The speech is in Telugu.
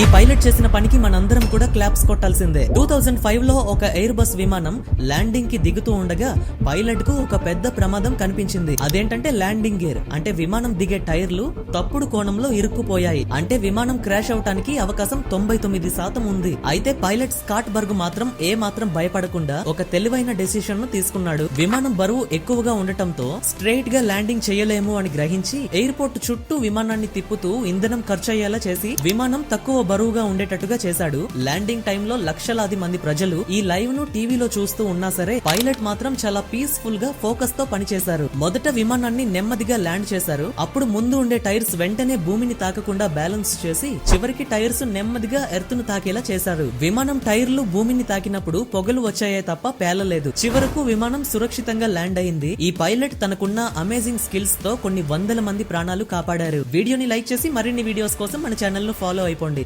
ఈ పైలట్ చేసిన పనికి మనందరం కూడా క్లాప్స్ కొట్టాల్సిందే. టూ థౌజండ్ ఫైవ్లో ఒక ఎయిర్ బస్ విమానం ల్యాండింగ్కి దిగుతూ ఉండగా పైలట్కు ఒక పెద్ద ప్రమాదం కనిపించింది. అదేంటంటే ల్యాండింగ్ గేర్ అంటే విమానం దిగే టైర్లు తప్పుడు కోణంలో ఇరుక్కుపోయాయి. అంటే విమానం క్రాష్ అవటానికి అవకాశం తొంభై తొమ్మిది శాతం ఉంది. అయితే పైలట్ స్కాట్ బర్గ్ మాత్రం ఏ మాత్రం భయపడకుండా ఒక తెలివైన డెసిషన్ను తీసుకున్నాడు. విమానం బరువు ఎక్కువగా ఉండటంతో స్ట్రైట్గా ల్యాండింగ్ చేయలేము అని గ్రహించి ఎయిర్పోర్ట్ చుట్టూ విమానాన్ని తిప్పుతూ ఇంధనం ఖర్చు అయ్యేలా చేసి విమానం తక్కువ బరువుగా ఉండేటట్టుగా చేశాడు. ల్యాండింగ్ టైంలో లక్షలాది మంది ప్రజలు ఈ లైవ్ను టీవీలో చూస్తూ ఉన్నా సరే పైలట్ మాత్రం చాలా పీస్ఫుల్గా ఫోకస్తో పనిచేశారు. మొదట విమానాన్ని నెమ్మదిగా ల్యాండ్ చేశారు. అప్పుడు ముందు ఉండే టైర్స్ వెంటనే భూమిని తాకకుండా బ్యాలెన్స్ చేసి చివరికి టైర్స్ నెమ్మదిగా ఎర్త్ను తాకేలా చేశారు. విమానం టైర్లు భూమిని తాకినప్పుడు పొగలు వచ్చాయే తప్ప పేలలేదు. చివరకు విమానం సురక్షితంగా ల్యాండ్ అయింది. ఈ పైలట్ తనకున్న అమేజింగ్ స్కిల్స్తో కొన్ని వందల మంది ప్రాణాలు కాపాడారు. వీడియోని లైక్ చేసి మరిన్ని వీడియోస్ కోసం మన ఛానల్ను ఫాలో అయిపోండి.